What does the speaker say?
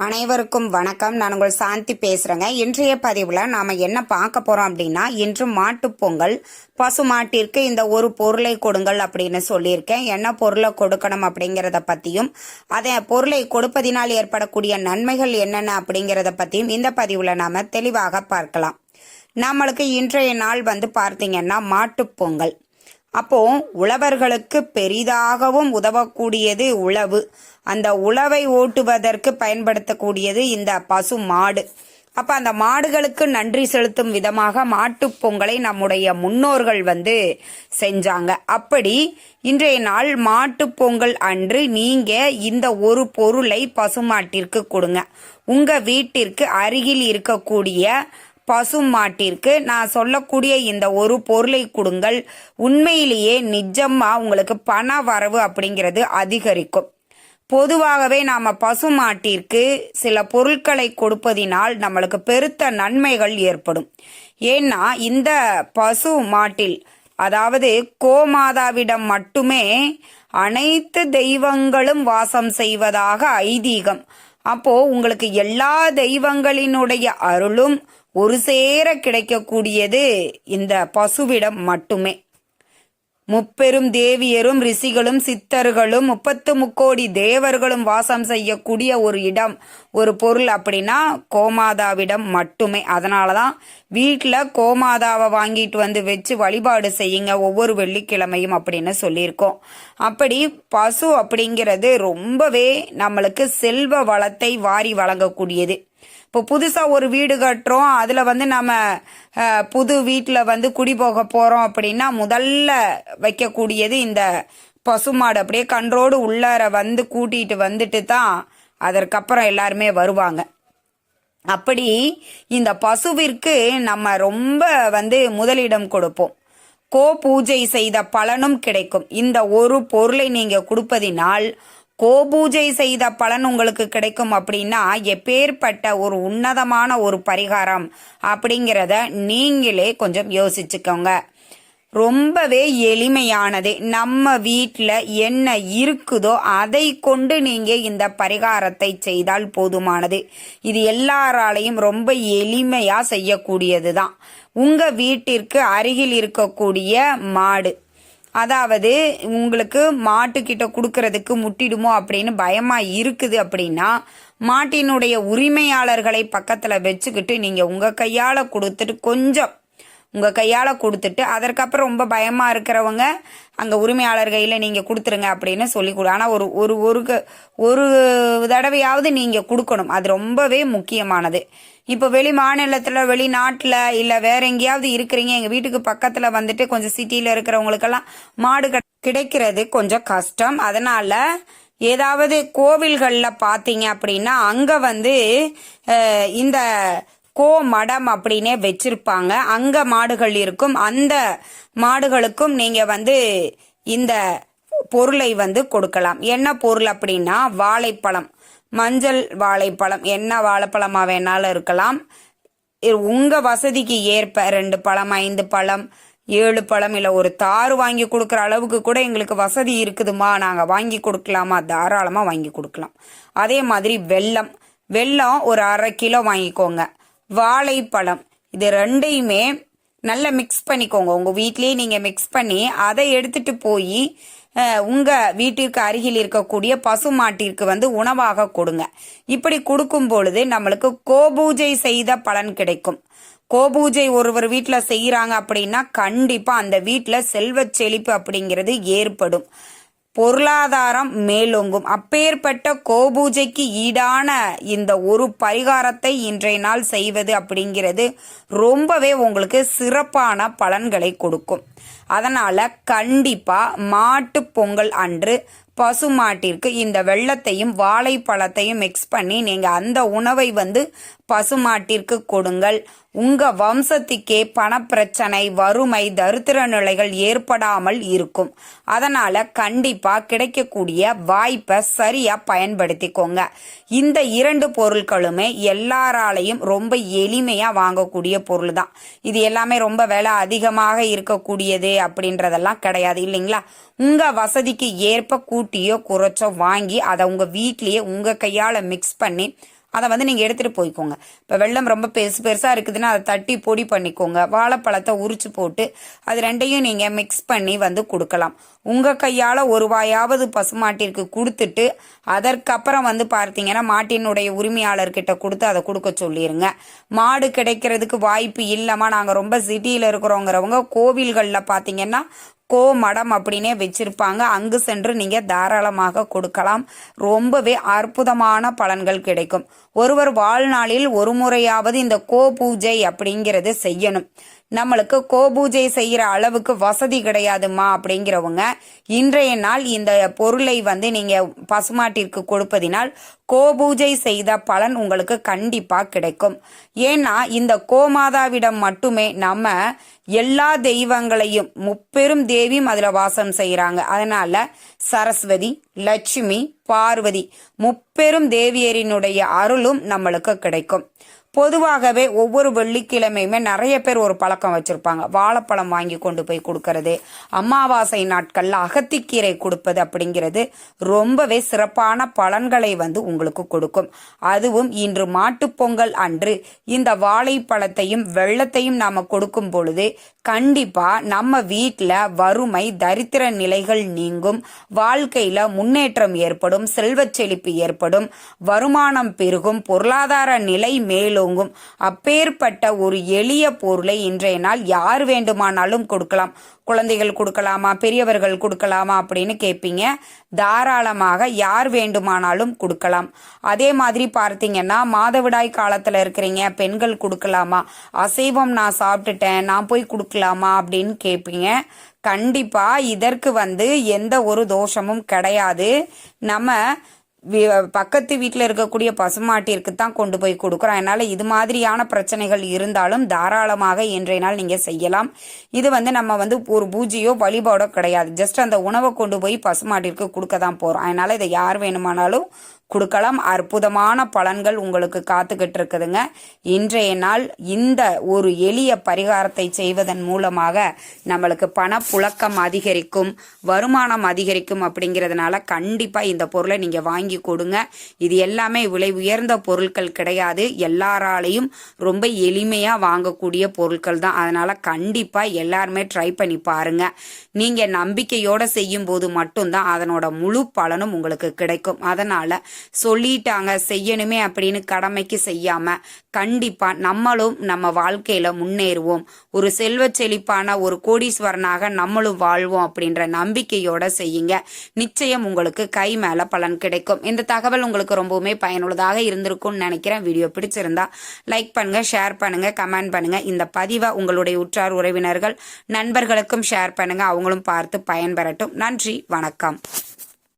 அனைவருக்கும் வணக்கம். நான் உங்கள் சாந்தி பேசுறேங்க. இன்றைய பதிவுல நாம என்ன பார்க்க போறோம் அப்படின்னா இன்று மாட்டுப் பொங்கல் பசு மாட்டிற்கு இந்த ஒரு பொருளை கொடுங்கள் அப்படின்னு சொல்லியிருக்கேன். என்ன பொருளை கொடுக்கணும் அப்படிங்கிறத பத்தியும் அதை பொருளை கொடுப்பதினால் ஏற்படக்கூடிய நன்மைகள் என்னென்ன அப்படிங்கிறத பத்தியும் இந்த பதிவுல நாம தெளிவாக பார்க்கலாம். நம்மளுக்கு இன்றைய நாள் வந்து பார்த்தீங்கன்னா மாட்டுப்பொங்கல் அப்போ உழவர்களுக்கு பெரிதாகவும் உதவக்கூடியது உழவு. அந்த உழவை ஓட்டுவதற்கு பயன்படுத்தக்கூடியது இந்த பசு மாடு. அப்ப அந்த மாடுகளுக்கு நன்றி செலுத்தும் விதமாக மாட்டுப் பொங்கலை நம்முடைய முன்னோர்கள் வந்து செஞ்சாங்க. அப்படி இன்றைய நாள் மாட்டுப் பொங்கல் அன்று நீங்க இந்த ஒரு பொருளை பசுமாட்டிற்கு கொடுங்க. உங்க வீட்டிற்கு அருகில் இருக்கக்கூடிய பசுமாட்டிற்கு நான் சொல்லக்கூடிய இந்த ஒரு பொருளை கொடுங்கள். உண்மையிலேயே நிஜமா உங்களுக்கு பண வரவு அப்படிங்கிறது அதிகரிக்கும். பொதுவாகவே நாம பசுமாட்டிற்கு சில பொருட்களை கொடுப்பதினால் நம்மளுக்கு பெருத்த நன்மைகள் ஏற்படும். ஏன்னா இந்த பசு மாட்டில் அதாவது கோமாதாவிடம் மட்டுமே அனைத்து தெய்வங்களும் வாசம் செய்வதாக ஐதீகம். அப்போ உங்களுக்கு எல்லா தெய்வங்களினுடைய அருளும் ஒரு சேர கிடைக்கக்கூடியது இந்த பசுவிடம் மட்டுமே. முப்பெரும் தேவியரும் ரிஷிகளும் சித்தர்களும் முப்பத்து முக்கோடி தேவர்களும் வாசம் செய்யக்கூடிய ஒரு இடம் ஒரு பொருள் அப்படின்னா கோமாதாவிடம் மட்டுமே. அதனால தான் வீட்டில் கோமாதாவை வாங்கிட்டு வந்து வச்சு வழிபாடு செய்யுங்க ஒவ்வொரு வெள்ளிக்கிழமையும் அப்படின்னு சொல்லியிருக்கோம். அப்படி பசு அப்படிங்கிறது ரொம்பவே நம்மளுக்கு செல்வ வளத்தை வாரி வழங்கக்கூடியது. இப்போ புதுசாக ஒரு வீடு கட்டுறோம். அதில் வந்து நம்ம புது வீட்டில் வந்து குடி போக போகிறோம் அப்படின்னா முதல்ல வைக்கக்கூடியது இந்த பசுமாடு அப்படியே கன்றோடு உள்ளார வந்து கூட்டிகிட்டு வந்துட்டு தான் அதற்கப்புறம் எல்லாருமே வருவாங்க. அப்படி இந்த பசுவிற்கு நம்ம ரொம்ப வந்து முதலிடம் கொடுப்போம். கோ பூஜை செய்த பலனும் கிடைக்கும். இந்த ஒரு பொருளை நீங்க கொடுப்பதினால் கோபூஜை செய்த பலன் உங்களுக்கு கிடைக்கும் அப்படின்னா எப்பேற்பட்ட ஒரு உன்னதமான ஒரு பரிகாரம் அப்படிங்கிறத நீங்களே கொஞ்சம் யோசிச்சுக்கோங்க. ரொம்பவே எளிமையானது. நம்ம வீட்டில் என்ன இருக்குதோ அதை கொண்டு நீங்கள் இந்த பரிகாரத்தை செய்தால் போதுமானது. இது எல்லாராலையும் ரொம்ப எளிமையாக செய்யக்கூடியது தான் உங்கள் வீட்டிற்கு அருகில் இருக்கக்கூடிய மாடு. அதாவது உங்களுக்கு மாட்டுக்கிட்ட கொடுக்கறதுக்கு முட்டிடுமோ அப்படின்னு பயமா இருக்குது அப்படின்னா மாட்டினுடைய உரிமையாளர்களை பக்கத்துல வச்சுக்கிட்டு நீங்க உங்க கையால கொடுத்துட்டு கொஞ்சம் உங்க கையால கொடுத்துட்டு அதற்கப்புறம் ரொம்ப பயமா இருக்கிறவங்க அங்க உரிமையாளர் கையில நீங்க கொடுத்துருங்க அப்படின்னு சொல்லி கொடு. ஆனா ஒரு ஒரு ஒரு க- ஒரு தடவையாவது நீங்க கொடுக்கணும். அது ரொம்பவே முக்கியமானது. இப்போ வெளி மாநிலத்தில் வெளிநாட்டில் இல்லை வேற எங்கேயாவது இருக்கிறீங்க எங்கள் வீட்டுக்கு பக்கத்தில் வந்துட்டு கொஞ்சம் சிட்டியில் இருக்கிறவங்களுக்கெல்லாம் மாடு கிடைக்கிறது கொஞ்சம் கஷ்டம். அதனால ஏதாவது கோவில்களில் பார்த்தீங்க அப்படின்னா அங்கே வந்து இந்த கோ மடம் அப்படின்னே வச்சிருப்பாங்க. அங்கே மாடுகள் இருக்கும். அந்த மாடுகளுக்கும் நீங்கள் வந்து இந்த பொருளை வந்து கொடுக்கலாம். என்ன பொருள் அப்படின்னா வாழைப்பழம். மஞ்சள் வாழைப்பழம் என்ன வாழைப்பழமாக வேணாலும் இருக்கலாம். இது வசதிக்கு ஏற்ப ரெண்டு பழம் ஐந்து பழம் ஏழு பழம் இல்லை ஒரு தாறு வாங்கி கொடுக்குற அளவுக்கு கூட எங்களுக்கு வசதி இருக்குதுமா? நாங்கள் வாங்கி கொடுக்கலாமா? தாராளமாக வாங்கி கொடுக்கலாம். அதே மாதிரி வெல்லம். வெல்லம் ஒரு அரை கிலோ வாங்கிக்கோங்க. வாழைப்பழம். இது ரெண்டையுமே நல்லா மிக்ஸ் பண்ணிக்கோங்க. உங்கள் வீட்லேயே நீங்கள் மிக்ஸ் பண்ணி அதை எடுத்துகிட்டு போய் உங்கள் வீட்டிற்கு அருகில் இருக்கக்கூடிய பசு மாட்டிற்கு வந்து உணவாக கொடுங்க. இப்படி கொடுக்கும் பொழுது நம்மளுக்கு கோபூஜை செய்த பலன் கிடைக்கும். கோபூஜை ஒருவர் வீட்டில் செய்கிறாங்க அப்படின்னா கண்டிப்பாக அந்த வீட்டில் செல்வச் செழிப்பு அப்படிங்கிறது ஏற்படும். பொருளாதாரம் மேலோங்கும். அப்பேற்பட்ட கோபூஜைக்கு ஈடான இந்த ஒரு பரிகாரத்தை இன்றைய நாள் செய்வது அப்படிங்கிறது ரொம்பவே உங்களுக்கு சிறப்பான பலன்களை கொடுக்கும். அதனால் கண்டிப்பாக மாட்டு பொங்கல் அன்று பசுமாட்டிற்கு இந்த வெள்ளத்தையும் வாழைப்பழத்தையும் மிக்ஸ் பண்ணி நீங்கள் அந்த உணவை வந்து பசுமாட்டிற்கு கொடுங்கள். உங்கள் வம்சத்துக்கே பணப்பிரச்சனை வறுமை தரித்திர நிலைகள் ஏற்படாமல் இருக்கும். அதனால் கண்டிப்பாக கிடைக்கக்கூடிய வாய்ப்பை சரியாக பயன்படுத்திக்கோங்க. இந்த இரண்டு பொருட்களுமே எல்லாராலையும் ரொம்ப எளிமையாக வாங்கக்கூடிய பொருள் தான் இது எல்லாமே ரொம்ப விலை அதிகமாக இருக்கக்கூடியது அப்படின்றதெல்லாம் கிடையாது இல்லைங்களா? உங்கள் வசதிக்கு ஏற்ப கூட்டியோ குறைச்சோ வாங்கி அதை உங்கள் வீட்லேயே உங்கள் கையால் மிக்ஸ் பண்ணி அதை வந்து நீங்கள் எடுத்துகிட்டு போய்க்கோங்க. இப்போ வெள்ளம் ரொம்ப பெருசு பெருசாக இருக்குதுன்னா அதை தட்டி பொடி பண்ணிக்கோங்க. வாழைப்பழத்தை உரிச்சு போட்டு அது ரெண்டையும் நீங்கள் மிக்ஸ் பண்ணி வந்து கொடுக்கலாம். உங்கள் கையால் ஒரு வாயாவது பசுமாட்டிற்கு கொடுத்துட்டு அதற்கப்புறம் வந்து பார்த்தீங்கன்னா மாட்டினுடைய உரிமையாளர்கிட்ட கொடுத்து அதை கொடுக்க சொல்லிடுங்க மாடு கிடைக்கிறதுக்கு வாய்ப்பு இல்லைம்மா. நாங்கள் ரொம்ப சிட்டியில் இருக்கிறோங்கிறவங்க கோவில்களில் பார்த்தீங்கன்னா கோ மடம் அப்படின்னே வச்சிருப்பாங்க. அங்கு சென்று நீங்கள் தாராளமாக கொடுக்கலாம். ரொம்பவே அற்புதமான பலன்கள் கிடைக்கும். ஒருவர் வாழ்நாளில் ஒரு முறையாவது இந்த கோ பூஜை அப்படிங்கிறது செய்யணும். நம்மளுக்கு கோபூஜை செய்கிற அளவுக்கு வசதி கிடையாதுமா அப்படிங்கிறவங்க இன்றைய நாள் இந்த பொருளை வந்து நீங்கள் பசுமாட்டிற்கு கொடுப்பதினால் கோபூஜை செய்த பலன் உங்களுக்கு கண்டிப்பாக கிடைக்கும். ஏன்னா இந்த கோமாதாவிடம் மட்டுமே நம்ம எல்லா தெய்வங்களையும் முப்பெரும் தேவியும் அதில் வாசம் செய்கிறாங்க அதனால சரஸ்வதி லட்சுமி பார்வதி முப்பெரும் தேவியரினுடைய அருளும் நம்மளுக்கு கிடைக்கும். பொதுவாகவே ஒவ்வொரு வெள்ளிக்கிழமையுமே நிறைய பேர் ஒரு பழக்கம் வச்சிருப்பாங்க. வாழைப்பழம் வாங்கி கொண்டு போய் கொடுக்கறது அமாவாசை நாட்களில் அகத்திக்கீரை கொடுப்பது அப்படிங்கிறது ரொம்பவே சிறப்பான பலன்களை வந்து உங்களுக்கு கொடுக்கும். அதுவும் இன்று மாட்டுப்பொங்கல் அன்று இந்த வாழைப்பழத்தையும் வெள்ளத்தையும் நாம் கொடுக்கும் பொழுது கண்டிப்பாக நம்ம வீட்டில் வறுமை தரித்திர நிலைகள் நீங்கும். வாழ்க்கையில் முன்னேற்றம் ஏற்படும் செல்வச் செழிப்பு ஏற்படும். வருமானம் பெருகும் பொருளாதார நிலை மேலும் தூங்கும். அப்பேற்பட்ட ஒரு எளிய பொருளை இன்றைய நாள் யார் வேண்டுமானாலும் கொடுக்கலாம். குழந்தைகள் கொடுக்கலாமா? பெரியவர்கள் கொடுக்கலாமா? அப்படின்னு கேட்பீங்க தாராளமாக யார் வேண்டுமானாலும் கொடுக்கலாம். அதே மாதிரி பார்த்தீங்கன்னா மாதவிடாய் காலத்தில் இருக்கிறீங்க. பெண்கள் கொடுக்கலாமா? அசைவம் நான் சாப்பிட்டுட்டேன் நான் போய் கொடுக்கலாமா? அப்படின்னு கேட்பீங்க கண்டிப்பாக இதற்கு வந்து எந்த ஒரு தோஷமும் கிடையாது. நம்ம பக்கத்து வீட்டில் இருக்கக்கூடிய பசுமாட்டிற்கு தான் கொண்டு போய் கொடுக்குறோம். அதனால் இது மாதிரியான பிரச்சனைகள் இருந்தாலும் தாராளமாக இன்றைய நாள் நீங்கள் செய்யலாம். இது வந்து நம்ம வந்து ஒரு பூஜையோ வழிபாடோ கிடையாது. ஜஸ்ட் அந்த உணவை கொண்டு போய் பசுமாட்டிற்கு கொடுக்க தான் போகிறோம் அதனால் இதை யார் வேணுமானாலும் கொடுக்கலாம். அற்புதமான பலன்கள் உங்களுக்கு காத்துக்கிட்டு இருக்குதுங்க இன்றைய நாள் இந்த ஒரு எளிய பரிகாரத்தை செய்வதன் மூலமாக நம்மளுக்கு பணப்புழக்கம் அதிகரிக்கும் வருமானம் அதிகரிக்கும் அப்படிங்கிறதுனால கண்டிப்பாக இந்த பொருளை நீங்கள் வாங்கி கொடுங்க. இது எல்லாமே விலை உயர்ந்த பொருட்கள் கிடையாது. எல்லாராலையும் ரொம்ப எளிமையாக வாங்கக்கூடிய பொருட்கள் தான். அதனால் கண்டிப்பாக எல்லாருமே ட்ரை பண்ணி பாருங்க. நீங்கள் நம்பிக்கையோடு செய்யும் போது மட்டும்தான் அதனோட முழு பலனும் உங்களுக்கு கிடைக்கும். அதனால் சொல்லிட்டாங்க செய்யணுமே அப்படின்னு கடமைக்கு செய்யாம கண்டிப்பா நம்மளும் நம்ம வாழ்க்கையில முன்னேறுவோம். ஒரு செல்வ செழிப்பான ஒரு கோடீஸ்வரனாக நம்மளும் வாழ்வோம் அப்படின்ற நம்பிக்கையோட செய்யுங்க. நிச்சயம் உங்களுக்கு கை மேல பலன் கிடைக்கும். இந்த தகவல் உங்களுக்கு ரொம்பவுமே பயனுள்ளதாக இருந்திருக்கும்னு நினைக்கிறேன். வீடியோ பிடிச்சிருந்தா லைக் பண்ணுங்க ஷேர் பண்ணுங்க கமெண்ட் பண்ணுங்க. இந்த பதிவை உங்களுடைய உற்றார் உறவினர்கள் நண்பர்களுக்கும் ஷேர் பண்ணுங்க. அவங்களும் பார்த்து பயன்பெறட்டும். நன்றி வணக்கம்.